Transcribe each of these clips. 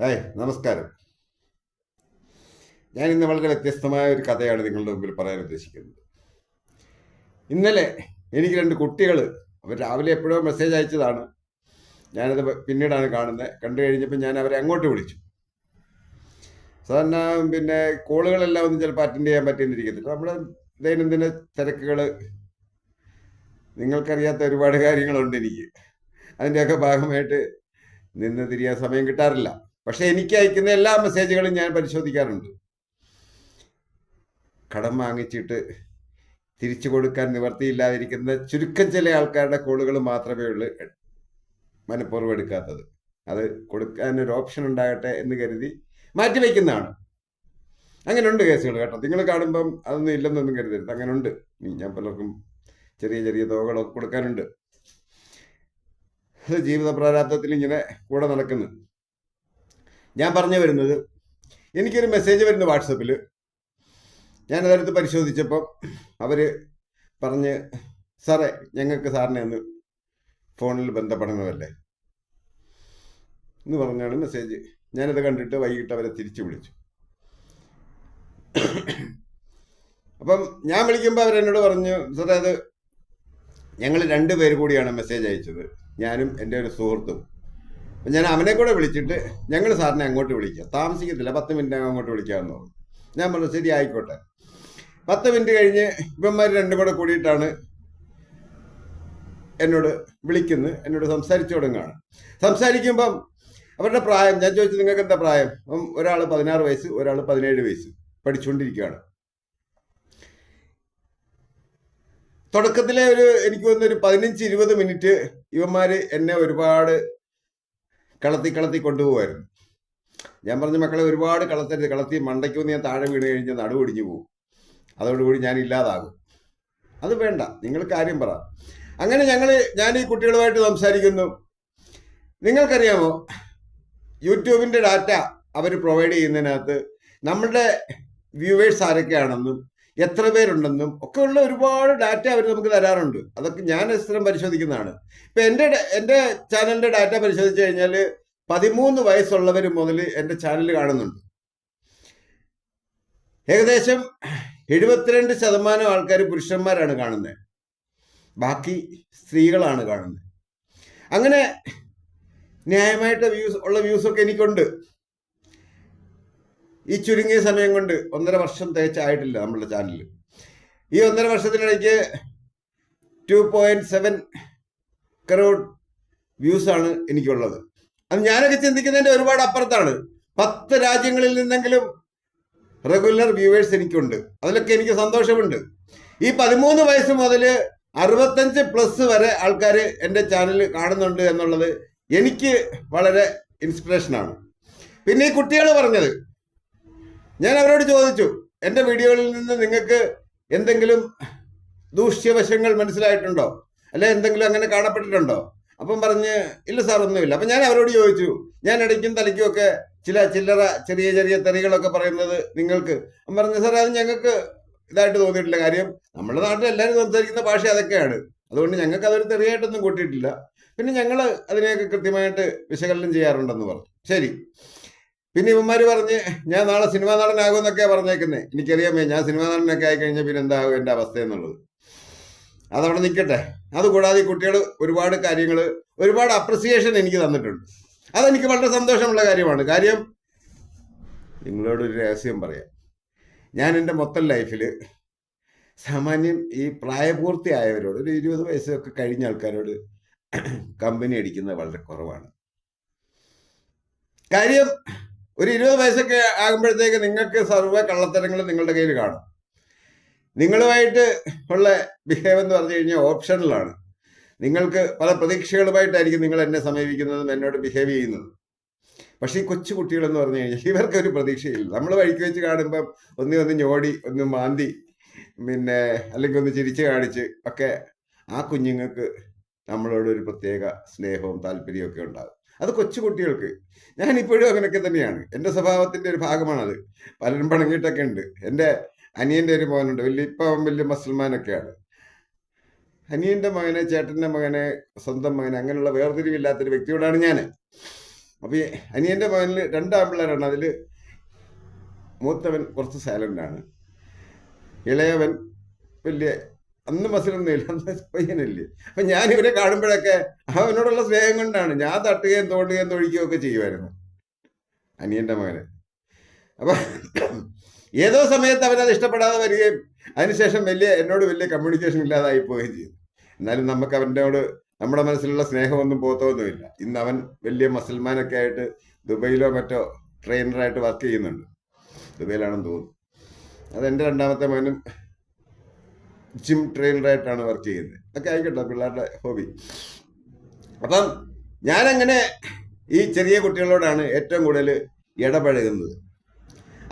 Hi നമസ്കാരം. ഞാൻ ഇന്ന് വളരെ വ്യത്യസ്തമായ ഒരു കഥയാണ് നിങ്ങളുടെ മുമ്പിൽ പറയാൻ ഉദ്ദേശിക്കുന്നത്. ഇന്നലെ എനിക്ക് രണ്ട് കുട്ടികൾ അവർ രാവിലെ എപ്പോഴോ മെസ്സേജ് അയച്ചതാണ്. ഞാനത് പിന്നീടാണ് കാണുന്നത് കണ്ടു കഴിഞ്ഞപ്പോൾ ഞാൻ അവരെ അങ്ങോട്ട് വിളിച്ചു. സാധാരണ പിന്നെ കോളുകളെല്ലാം ഒന്നും ചിലപ്പോൾ അറ്റൻഡ് ചെയ്യാൻ പറ്റിയെന്നിരിക്കത്തില്ല നമ്മുടെ ദൈനംദിന തിരക്കുകൾ നിങ്ങൾക്കറിയാത്ത ഒരുപാട് കാര്യങ്ങളുണ്ട് എനിക്ക്. അതിന്റെയൊക്കെ ഭാഗമായിട്ട് നിന്ന് തിരിയാൻ സമയം കിട്ടാറില്ല. പക്ഷെ എനിക്ക് അയക്കുന്ന എല്ലാ മെസ്സേജുകളും ഞാൻ പരിശോധിക്കാറുണ്ട്. കടം വാങ്ങിച്ചിട്ട് തിരിച്ചു കൊടുക്കാൻ നിവർത്തിയില്ലാതിരിക്കുന്ന ചുരുക്കം ചില ആൾക്കാരുടെ കോളുകൾ മാത്രമേ ഉള്ളൂ മനഃപൂർവം എടുക്കാത്തത്. അത് കൊടുക്കാൻ ഒരു ഓപ്ഷൻ ഉണ്ടാകട്ടെ എന്ന് കരുതി മാറ്റിവെക്കുന്നതാണ്. അങ്ങനെ ഉണ്ട് കേസുകൾ കേട്ടോ. നിങ്ങൾ കാണുമ്പം അതൊന്നും ഇല്ലെന്നൊന്നും കരുതരുത്. അങ്ങനെ ഉണ്ട് ഞാൻ പലർക്കും ചെറിയ ചെറിയ തുകകളൊക്കെ കൊടുക്കാനുണ്ട്. അത് ജീവിത പ്രാരാബ്ദത്തിൽ ഇങ്ങനെ കൂടെ നടക്കുന്നു. ഞാൻ പറഞ്ഞു വരുന്നത് എനിക്കൊരു മെസ്സേജ് വരുന്നു വാട്സപ്പിൽ ഞാൻ അതെടുത്ത് പരിശോധിച്ചപ്പോൾ അവർ പറഞ്ഞ് സാറേ ഞങ്ങൾക്ക് സാറിനെ ഒന്ന് ഫോണിൽ ബന്ധപ്പെടണമല്ലേ? എന്ന് പറഞ്ഞാണ് മെസ്സേജ് ഞാനത് കണ്ടിട്ട് വൈകിട്ട് അവരെ തിരിച്ചു വിളിച്ചു. അപ്പം ഞാൻ വിളിക്കുമ്പോൾ അവരെന്നോട് പറഞ്ഞു സാറേ അത് ഞങ്ങൾ രണ്ട് പേര് കൂടിയാണ് മെസ്സേജ് അയച്ചത്. ഞാനും എന്റെ ഒരു സുഹൃത്തും. ഞാൻ അവനെ കൂടെ വിളിച്ചിട്ട് ഞങ്ങൾ സാറിനെ അങ്ങോട്ട് വിളിക്കാം. താമസിക്കത്തില്ല. പത്ത് മിനിറ്റ് അങ്ങോട്ട് വിളിക്കാമെന്ന് പറഞ്ഞു. ഞാൻ പറഞ്ഞു ശരി ആയിക്കോട്ടെ. പത്ത് മിനിറ്റ് കഴിഞ്ഞ് ഇവന്മാർ രണ്ടും കൂടെ കൂടിയിട്ടാണ് എന്നോട് വിളിക്കുന്നത് എന്നോട് സംസാരിച്ചു തുടങ്ങുകയാണ്. സംസാരിക്കുമ്പം അവരുടെ പ്രായം ഞാൻ ചോദിച്ചു നിങ്ങൾക്ക് എന്താ പ്രായം? ഒരാൾ പതിനാറ് വയസ്സ് ഒരാൾ പതിനേഴ് വയസ്സ് പഠിച്ചുകൊണ്ടിരിക്കുകയാണ്. തുടക്കത്തിലെ ഒരു എനിക്ക് തോന്നുന്ന ഒരു പതിനഞ്ച് ഇരുപത് മിനിറ്റ് ഇവന്മാർ എന്നെ ഒരുപാട് കളത്തി കളത്തി കൊണ്ടുപോകുമായിരുന്നു ഞാൻ പറഞ്ഞ മക്കളെ ഒരുപാട് കളത്തരുത്. കളത്തി മണ്ടയ്ക്ക് വന്ന് ഞാൻ താഴെ വീണ് കഴിഞ്ഞാൽ നടുവൊടിഞ്ഞു പോകും. അതോടുകൂടി ഞാൻ ഇല്ലാതാകും. അത് വേണ്ട. നിങ്ങൾ കാര്യം പറ. അങ്ങനെ ഞങ്ങൾ ഞാൻ ഈ കുട്ടികളുമായിട്ട് സംസാരിക്കുന്നു. നിങ്ങൾക്കറിയാമോ യൂട്യൂബിന്റെ ഡാറ്റ അവർ പ്രൊവൈഡ് ചെയ്യുന്നതിനകത്ത് നമ്മളുടെ വ്യൂവേഴ്സ് ആരൊക്കെയാണെന്നും എത്ര പേരുണ്ടെന്നും ഒക്കെ ഉള്ള ഒരുപാട് ഡാറ്റ അവർ നമുക്ക് തരാറുണ്ട്. അതൊക്കെ ഞാൻ സ്ഥിരം പരിശോധിക്കുന്നതാണ്. ഇപ്പം എന്റെ എന്റെ ചാനലിന്റെ ഡാറ്റ പരിശോധിച്ച് കഴിഞ്ഞാൽ പതിമൂന്ന് വയസ്സുള്ളവർ മുതൽ എന്റെ ചാനൽ കാണുന്നുണ്ട്. ഏകദേശം എഴുപത്തിരണ്ട് ശതമാനം ആൾക്കാർ പുരുഷന്മാരാണ് കാണുന്നത് ബാക്കി സ്ത്രീകളാണ് കാണുന്നത് അങ്ങനെ ന്യായമായിട്ട് വ്യൂസ് ഉള്ള വ്യൂസൊക്കെ എനിക്കുണ്ട്. ഈ ചുരുങ്ങിയ സമയം കൊണ്ട് ഒന്നര വർഷം തേച്ചായിട്ടില്ല നമ്മളുടെ ചാനലിൽ ഈ ഒന്നര വർഷത്തിനിടയ്ക്ക് ടു പോയിന്റ് സെവൻ കറോഡ് വ്യൂസാണ് എനിക്കുള്ളത്. അത് ഞാനൊക്കെ ചിന്തിക്കുന്നതിന്റെ ഒരുപാട് അപ്പുറത്താണ്. പത്ത് രാജ്യങ്ങളിൽ നിന്നെങ്കിലും റെഗുലർ വ്യൂവേഴ്സ് എനിക്കുണ്ട്. അതിലൊക്കെ എനിക്ക് സന്തോഷമുണ്ട്. ഈ പതിമൂന്ന് വയസ്സ് മുതൽ അറുപത്തഞ്ച് പ്ലസ് വരെ ആൾക്കാർ എന്റെ ചാനൽ കാണുന്നുണ്ട് എന്നുള്ളത് എനിക്ക് വളരെ ഇൻസ്പിറേഷനാണ് പിന്നെ ഈ കുട്ടികൾ പറഞ്ഞത് ഞാൻ അവരോട് ചോദിച്ചു എന്റെ വീഡിയോയിൽ നിന്ന് നിങ്ങൾക്ക് എന്തെങ്കിലും ദൂഷ്യവശങ്ങൾ മനസ്സിലായിട്ടുണ്ടോ? അല്ലെ എന്തെങ്കിലും അങ്ങനെ കാണപ്പെട്ടിട്ടുണ്ടോ? അപ്പം പറഞ്ഞ് ഇല്ല സാർ ഒന്നുമില്ല. അപ്പം ഞാൻ അവരോട് ചോദിച്ചു ഞാൻ ഇടയ്ക്കും തലയ്ക്കും ഒക്കെ ചില ചില്ലറ ചെറിയ ചെറിയ തെറികളൊക്കെ പറയുന്നത് നിങ്ങൾക്ക് പറഞ്ഞു സാർ അത് ഞങ്ങൾക്ക് ഇതായിട്ട് തോന്നിയിട്ടില്ല കാര്യം. നമ്മുടെ നാട്ടിൽ എല്ലാവരും സംസാരിക്കുന്ന ഭാഷ അതൊക്കെയാണ്. അതുകൊണ്ട് ഞങ്ങൾക്ക് അതൊരു തെറിയായിട്ടൊന്നും കൂട്ടിയിട്ടില്ല. പിന്നെ ഞങ്ങൾ അതിനെയൊക്കെ കൃത്യമായിട്ട് വിശകലനം ചെയ്യാറുണ്ടെന്ന് പറഞ്ഞു. ശരി. പിന്നെ ഇവന്മാർ പറഞ്ഞ് ഞാൻ നാളെ സിനിമാ നടനാകുമെന്നൊക്കെ പറഞ്ഞേക്കുന്നേ. എനിക്കറിയാമേ ഞാൻ സിനിമാ നടനൊക്കെ ആയി കഴിഞ്ഞാൽ പിന്നെ എന്താകും എന്റെ അവസ്ഥ എന്നുള്ളത്. അതവിടെ നിൽക്കട്ടെ അതുകൂടാതെ ഈ കുട്ടികൾ ഒരുപാട് കാര്യങ്ങൾ ഒരുപാട് അപ്രിസിയേഷൻ എനിക്ക് തന്നിട്ടുണ്ട്. അതെനിക്ക് വളരെ സന്തോഷമുള്ള കാര്യമാണ്. കാര്യം നിങ്ങളോട് ഒരു രഹസ്യം പറയാം. ഞാൻ എന്റെ മൊത്തം ലൈഫിൽ സാമാന്യം ഈ പ്രായപൂർത്തിയായവരോട് ഒരു ഇരുപത് വയസ്സൊക്കെ കഴിഞ്ഞ ആൾക്കാരോട് കമ്പനി അടിക്കുന്നത് വളരെ കുറവാണ്. കാര്യം ഒരു ഇരുപത് വയസ്സൊക്കെ ആകുമ്പോഴത്തേക്ക് നിങ്ങൾക്ക് സർവ കള്ളത്തരങ്ങൾ നിങ്ങളുടെ കയ്യിൽ കാണും. നിങ്ങളുമായിട്ട് ഉള്ള ബിഹേവ് എന്ന് പറഞ്ഞു കഴിഞ്ഞാൽ ഓപ്ഷണലാണ് നിങ്ങൾക്ക് പല പ്രതീക്ഷകളുമായിട്ടായിരിക്കും നിങ്ങൾ എന്നെ സമീപിക്കുന്നതും എന്നോട് ബിഹേവ് ചെയ്യുന്നതും. പക്ഷേ ഈ കൊച്ചു കുട്ടികളെന്ന് പറഞ്ഞു കഴിഞ്ഞാൽ ഇവർക്കൊരു പ്രതീക്ഷയില്ല. നമ്മൾ വഴിക്ക് വെച്ച് കാണുമ്പം ഒന്നി ഒന്ന് ഞോടി ഒന്ന് മാന്തി പിന്നെ അല്ലെങ്കിൽ ഒന്ന് ചിരിച്ച് കാണിച്ച് ഒക്കെ ആ കുഞ്ഞുങ്ങൾക്ക് നമ്മളോട് ഒരു പ്രത്യേക സ്നേഹവും താല്പര്യവും ഒക്കെ ഉണ്ടാകും. അത് കൊച്ചുകുട്ടികൾക്ക്. ഞാൻ ഇപ്പോഴും അങ്ങനെയൊക്കെ തന്നെയാണ്. എന്റെ സ്വഭാവത്തിന്റെ ഒരു ഭാഗമാണത്. പലരും പണങ്ങിയിട്ടൊക്കെ ഉണ്ട്. എന്റെ അനിയന്റെ ഒരു മോനുണ്ട്. വലിയ ഇപ്പം അവൻ വലിയ മുസൽമാനൊക്കെയാണ് അനിയന്റെ മകനെ ചേട്ടന്റെ മകനെ സ്വന്തം മകനെ അങ്ങനെയുള്ള വേർതിരിവില്ലാത്തൊരു വ്യക്തിയോടാണ് ഞാൻ അപ്പോൾ അനിയന്റെ മകനിൽ രണ്ടാമ്പിള്ളേരാണ് അതിൽ മൂത്തവൻ കുറച്ച് സൈലന്റാണ്. ഇളയവൻ വലിയ അന്ന് മസിലൊന്നുമില്ല അന്ന് പയ്യനല്ലേ. അപ്പൊ ഞാൻ ഇവരെ കാണുമ്പോഴൊക്കെ അവനോടുള്ള സ്നേഹം കൊണ്ടാണ് ഞാൻ തട്ടുകയും തോണ്ടുകയും തൊഴിക്കുകയും ഒക്കെ ചെയ്യുമായിരുന്നു. അനിയന്റെ മകന്. അപ്പൊ ഏതോ സമയത്ത് അവനത് ഇഷ്ടപ്പെടാതെ വരികയും അതിനുശേഷം വലിയ എന്നോട് വലിയ കമ്മ്യൂണിക്കേഷൻ ഇല്ലാതായി പോവുകയും ചെയ്തു. എന്നാലും നമുക്ക് അവനോട് നമ്മുടെ മനസ്സിലുള്ള സ്നേഹമൊന്നും പോത്തൊന്നുമില്ല ഇന്ന് അവൻ വലിയ മസൽമാനൊക്കെ ആയിട്ട് ദുബൈയിലോ മറ്റോ ട്രെയിനറായിട്ട് വർക്ക് ചെയ്യുന്നുണ്ട്. ദുബൈയിലാണെന്ന് തോന്നുന്നു. അത് എന്റെ രണ്ടാമത്തെ മകനും ജിം ട്രെയിനറായിട്ടാണ് വർക്ക് ചെയ്യുന്നത്. അതൊക്കെ ആയിക്കോട്ടെ പിള്ളേരുടെ ഹോബി അപ്പം ഞാനങ്ങനെ ഈ ചെറിയ കുട്ടികളോടാണ് ഏറ്റവും കൂടുതൽ ഇടപഴകുന്നത്.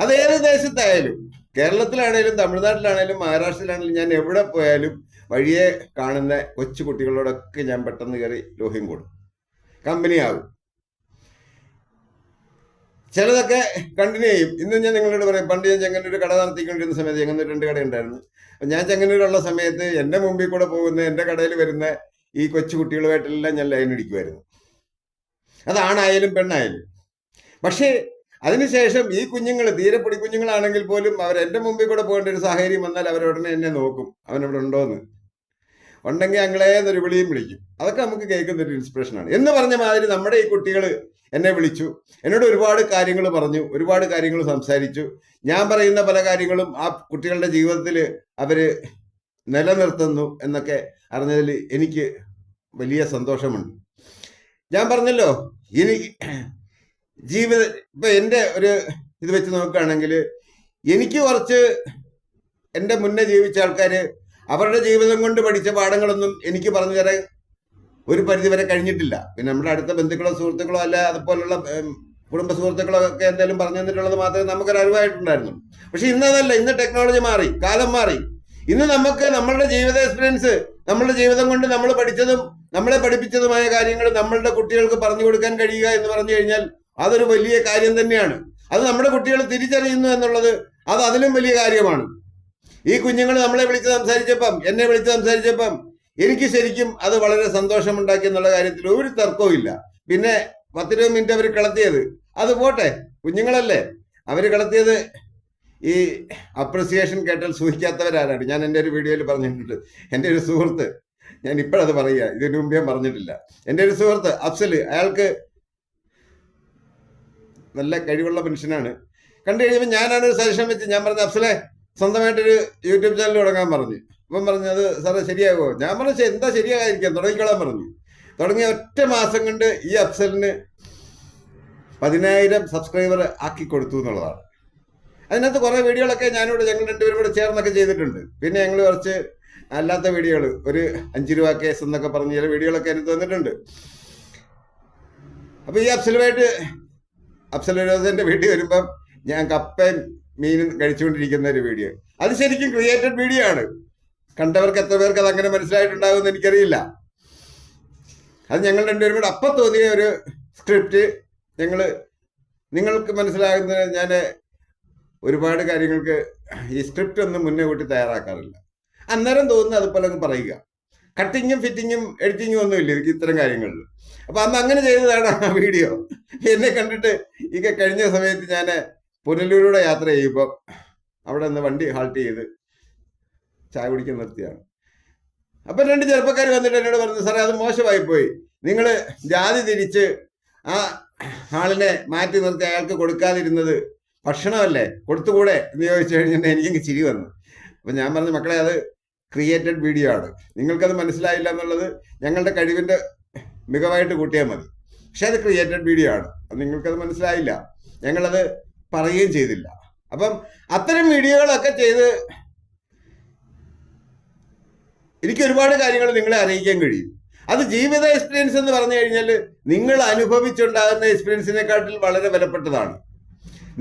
അത് ഏത് ദേശത്തായാലും കേരളത്തിലാണേലും തമിഴ്നാട്ടിലാണേലും മഹാരാഷ്ട്രയിലാണേലും ഞാൻ എവിടെ പോയാലും വഴിയെ കാണുന്ന കൊച്ചു കുട്ടികളോടൊക്കെ ഞാൻ പെട്ടെന്ന് കയറി ലോഹ്യം കൊടുക്കും കമ്പനിയാകും ചിലതൊക്കെ കണ്ടിന്യൂ ചെയ്യും. ഇന്ന് ഞാൻ നിങ്ങളോട് പറയും പണ്ട് ഞാൻ ചെങ്ങന്നൂർ കട നടത്തിക്കൊണ്ടിരുന്ന സമയത്ത് ചെങ്ങന്നൂർ രണ്ട് കട ഉണ്ടായിരുന്നു അപ്പം ഞാൻ ചെങ്ങന്നൂരുള്ള സമയത്ത് എന്റെ മുമ്പിൽ കൂടെ പോകുന്ന എന്റെ കടയിൽ വരുന്ന ഈ കൊച്ചു കുട്ടികളുമായിട്ടെല്ലാം ഞാൻ ലൈൻ അടിക്കുമായിരുന്നു അതാണായാലും പെണ്ണായാലും. പക്ഷേ അതിനുശേഷം ഈ കുഞ്ഞുങ്ങൾ തീരെ പൊടി കുഞ്ഞുങ്ങളാണെങ്കിൽ പോലും അവർ എന്റെ മുമ്പിൽ കൂടെ പോകേണ്ട ഒരു സാഹചര്യം വന്നാൽ അവരുടനെ എന്നെ നോക്കും. അവനവിടെ ഉണ്ടോന്ന്. ഉണ്ടെങ്കിൽ അങ്ങളെ എന്നൊരു വിളിയും വിളിക്കും. അതൊക്കെ നമുക്ക് കേൾക്കുന്ന ഒരു ഇൻസ്പിറേഷനാണ് എന്ന് പറഞ്ഞ മാതിരി നമ്മുടെ ഈ കുട്ടികൾ എന്നെ വിളിച്ചു. എന്നോട് ഒരുപാട് കാര്യങ്ങൾ പറഞ്ഞു. ഒരുപാട് കാര്യങ്ങൾ സംസാരിച്ചു. ഞാൻ പറയുന്ന പല കാര്യങ്ങളും ആ കുട്ടികളുടെ ജീവിതത്തിൽ അവർ നിലനിർത്തുന്നു എന്നൊക്കെ അറിഞ്ഞതിൽ എനിക്ക് വലിയ സന്തോഷമുണ്ട്. ഞാൻ പറഞ്ഞല്ലോ ഇനി ജീവിത ഇപ്പം എന്റെ ഒരു ഇത് വെച്ച് നോക്കുകയാണെങ്കിൽ എനിക്ക് കുറച്ച് എന്റെ മുന്നേ ജീവിച്ച ആൾക്കാര് അവരുടെ ജീവിതം കൊണ്ട് പഠിച്ച പാഠങ്ങളൊന്നും എനിക്ക് പറഞ്ഞു തരാൻ ഒരു പരിധിവരെ കഴിഞ്ഞിട്ടില്ല. പിന്നെ നമ്മുടെ അടുത്ത ബന്ധുക്കളോ സുഹൃത്തുക്കളോ അല്ല അതുപോലുള്ള കുടുംബ സുഹൃത്തുക്കളോ ഒക്കെ എന്തെങ്കിലും പറഞ്ഞു തന്നിട്ടുള്ളത് മാത്രമേ നമുക്കൊരു അറിവായിട്ടുണ്ടായിരുന്നു. പക്ഷെ ഇന്നതല്ല ഇന്ന് ടെക്നോളജി മാറി കാലം മാറി. ഇന്ന് നമുക്ക് നമ്മളുടെ ജീവിത എക്സ്പീരിയൻസ് നമ്മളുടെ ജീവിതം കൊണ്ട് നമ്മൾ പഠിച്ചതും നമ്മളെ പഠിപ്പിച്ചതുമായ കാര്യങ്ങൾ നമ്മളുടെ കുട്ടികൾക്ക് പറഞ്ഞു കൊടുക്കാൻ കഴിയുക എന്ന് പറഞ്ഞു കഴിഞ്ഞാൽ അതൊരു വലിയ കാര്യം തന്നെയാണ്. അത് നമ്മുടെ കുട്ടികൾ തിരിച്ചറിയുന്നു എന്നുള്ളത് അത് അതിലും വലിയ കാര്യമാണ്. ഈ കുഞ്ഞുങ്ങൾ നമ്മളെ വിളിച്ച് സംസാരിച്ചപ്പം എന്നെ വിളിച്ച് സംസാരിച്ചപ്പം എനിക്ക് ശരിക്കും അത് വളരെ സന്തോഷമുണ്ടാക്കി എന്നുള്ള കാര്യത്തിൽ ഒരു തർക്കവും ഇല്ല. പിന്നെ പത്തിരുപത് മിനിറ്റ് അവർ കളത്തിയത്. അത് പോട്ടെ കുഞ്ഞുങ്ങളല്ലേ. അവർ കളത്തിയത് ഈ അപ്രിസിയേഷൻ കേട്ടാൽ സൂഹിക്കാത്തവരാരാണ്. ഞാൻ എന്റെ ഒരു വീഡിയോയിൽ പറഞ്ഞിട്ടുണ്ട്. എന്റെ ഒരു സുഹൃത്ത് ഞാൻ ഇപ്പോഴത് പറയുക ഇതിനു മുമ്പ് ഞാൻ പറഞ്ഞിട്ടില്ല. എന്റെ ഒരു സുഹൃത്ത് അഫ്സൽ അയാൾക്ക് നല്ല കഴിവുള്ള മനുഷ്യനാണ്. കണ്ടു കഴിയുമ്പോൾ ഞാനാണ് ഒരു സജഷൻ വെച്ച് ഞാൻ പറഞ്ഞ അഫ്സലെ സ്വന്തമായിട്ടൊരു യൂട്യൂബ് ചാനൽ തുടങ്ങാൻ പറഞ്ഞു. അപ്പം പറഞ്ഞു അത് സാറേ ശരിയാകുമോ? ഞാൻ പറഞ്ഞു എന്താ ശരിയാകാതിരിക്കാം തുടങ്ങിക്കോളാൻ പറഞ്ഞു. തുടങ്ങിയ ഒറ്റ മാസം കൊണ്ട് ഈ അഫ്സലിന് പതിനായിരം സബ്സ്ക്രൈബർ ആക്കി കൊടുത്തു എന്നുള്ളതാണ്. അതിനകത്ത് കുറേ വീഡിയോകളൊക്കെ ഞാനിവിടെ ഞങ്ങൾ രണ്ടുപേരും കൂടെ ചേർന്നൊക്കെ ചെയ്തിട്ടുണ്ട്. പിന്നെ ഞങ്ങൾ കുറച്ച് അല്ലാത്ത വീഡിയോകൾ ഒരു അഞ്ച് രൂപ കേസ് എന്നൊക്കെ പറഞ്ഞ ചില വീഡിയോകളൊക്കെ എനിക്ക് തന്നിട്ടുണ്ട്. അപ്പോൾ ഈ അഫ്സലുമായിട്ട് അഫ്സൽ ഫിറോസിന്റെ വീട്ടിൽ വരുമ്പം ഞാൻ കപ്പയും മീനും കഴിച്ചുകൊണ്ടിരിക്കുന്ന ഒരു വീഡിയോ. അത് ശരിക്കും ക്രിയേറ്റഡ് വീഡിയോ ആണ്. കണ്ടവർക്ക് എത്ര പേർക്ക് അത് അങ്ങനെ മനസ്സിലായിട്ടുണ്ടാകുമെന്ന് എനിക്കറിയില്ല. അത് ഞങ്ങൾ രണ്ടുപേരും കൂടെ അപ്പം തോന്നിയ ഒരു സ്ക്രിപ്റ്റ് ഞങ്ങൾ നിങ്ങൾക്ക് മനസ്സിലാകുന്ന ഞാൻ ഒരുപാട് കാര്യങ്ങൾക്ക് ഈ സ്ക്രിപ്റ്റ് ഒന്നും മുന്നേ കൂട്ടി തയ്യാറാക്കാറില്ല. അന്നേരം തോന്നുന്നു അതുപോലെ അങ്ങ് പറയുക. കട്ടിങ്ങും ഫിറ്റിങ്ങും എഡിറ്റിങ്ങും ഒന്നും ഇല്ല എനിക്ക് ഇത്തരം കാര്യങ്ങളിൽ അപ്പം അന്ന് അങ്ങനെ ചെയ്തതാണ് ആ വീഡിയോ. എന്നെ കണ്ടിട്ട് ഈ കഴിഞ്ഞ സമയത്ത് ഞാൻ പുനലൂരിലൂടെ യാത്ര ചെയ്യുമ്പോൾ അവിടെ നിന്ന് വണ്ടി ഹാൾട്ട് ചെയ്ത് ചായ കുടിക്കാൻ നിർത്തിയാണ്. അപ്പം രണ്ട് ചെറുപ്പക്കാർ വന്നിട്ട് എന്നോട് പറഞ്ഞു സാറേ അത് മോശമായി പോയി. നിങ്ങൾ ജാതി തിരിച്ച് ആ ആളിനെ മാറ്റി നിർത്തി അയാൾക്ക് കൊടുക്കാതിരുന്നത് ഭക്ഷണമല്ലേ? കൊടുത്തുകൂടെ? എന്ന് ചോദിച്ചു കഴിഞ്ഞിട്ട് എനിക്കങ്ങ് ചിരി വന്നു. അപ്പം ഞാൻ പറഞ്ഞു മക്കളെ അത് ക്രിയേറ്റഡ് വീഡിയോ ആണ്. നിങ്ങൾക്കത് മനസ്സിലായില്ല എന്നുള്ളത് ഞങ്ങളുടെ കഴിവിന്റെ മികവായിട്ട് കൂട്ടിയാൽ മതി. പക്ഷെ അത് ക്രിയേറ്റഡ് വീഡിയോ ആണ്. അത് നിങ്ങൾക്കത് മനസ്സിലായില്ല. ഞങ്ങളത് പറയുകയും ചെയ്തില്ല. അപ്പം അത്തരം വീഡിയോകളൊക്കെ ചെയ്ത് എനിക്ക് ഒരുപാട് കാര്യങ്ങൾ നിങ്ങളെ അറിയിക്കാൻ കഴിയും. അത് ജീവിത എക്സ്പീരിയൻസ് എന്ന് പറഞ്ഞു കഴിഞ്ഞാൽ നിങ്ങൾ അനുഭവിച്ചുണ്ടാകുന്ന എക്സ്പീരിയൻസിനെക്കാട്ടിൽ വളരെ വിലപ്പെട്ടതാണ്.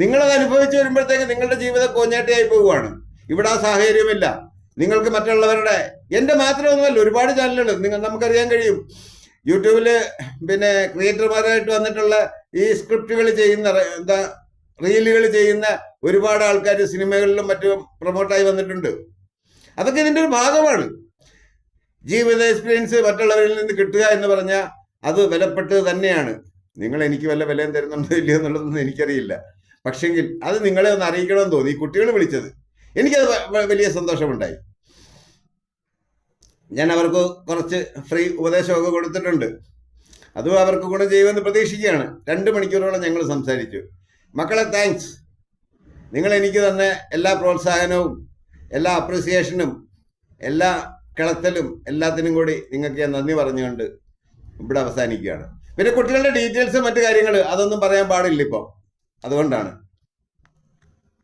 നിങ്ങളത് അനുഭവിച്ചു വരുമ്പോഴത്തേക്ക് നിങ്ങളുടെ ജീവിതം കോഞ്ഞാട്ടിയായി പോവുകയാണ് ഇവിടെ ആ സാഹചര്യമില്ല. നിങ്ങൾക്ക് മറ്റുള്ളവരുടെ എന്റെ മാത്രമൊന്നുമല്ല ഒരുപാട് ചാനലുകൾ നിങ്ങൾ നമുക്കറിയാൻ കഴിയും. യൂട്യൂബിൽ പിന്നെ ക്രിയേറ്റർമാരായിട്ട് വന്നിട്ടുള്ള ഈ സ്ക്രിപ്റ്റുകൾ ചെയ്യുന്ന എന്താ റീലുകൾ ചെയ്യുന്ന ഒരുപാട് ആൾക്കാർ സിനിമകളിലും മറ്റും പ്രൊമോട്ടായി വന്നിട്ടുണ്ട്. അതൊക്കെ ഇതിന്റെ ഒരു ഭാഗമാണ്. ജീവിത എക്സ്പീരിയൻസ് മറ്റുള്ളവരിൽ നിന്ന് കിട്ടുക എന്ന് പറഞ്ഞാൽ അത് വിലപ്പെട്ടത് തന്നെയാണ്. നിങ്ങൾ എനിക്ക് വല്ല വിലയും തരുന്നുണ്ടോ ഇല്ലയോ എന്നുള്ളതൊന്നും എനിക്കറിയില്ല. പക്ഷെങ്കിൽ അത് നിങ്ങളെ ഒന്ന് അറിയിക്കണമെന്ന് തോന്നി. ഈ കുട്ടികൾ വിളിച്ചത്. എനിക്കത് വലിയ സന്തോഷമുണ്ടായി. ഞാൻ അവർക്ക് കുറച്ച് ഫ്രീ ഉപദേശമൊക്കെ കൊടുത്തിട്ടുണ്ട്. അതും അവർക്ക് ഗുണം ചെയ്യുമെന്ന് പ്രതീക്ഷിക്കുകയാണ്. രണ്ട് മണിക്കൂറോളം ഞങ്ങൾ സംസാരിച്ചു. മക്കളെ താങ്ക്സ് നിങ്ങൾ എനിക്ക് തന്ന എല്ലാ പ്രോത്സാഹനവും എല്ലാ അപ്രിസിയേഷനും എല്ലാ കിളത്തലും എല്ലാത്തിനും കൂടി നിങ്ങൾക്ക് ഞാൻ നന്ദി പറഞ്ഞുകൊണ്ട് ഇവിടെ അവസാനിക്കുകയാണ്. പിന്നെ കുട്ടികളുടെ ഡീറ്റെയിൽസ് മറ്റു കാര്യങ്ങൾ അതൊന്നും പറയാൻ പാടില്ല ഇപ്പം. അതുകൊണ്ടാണ്.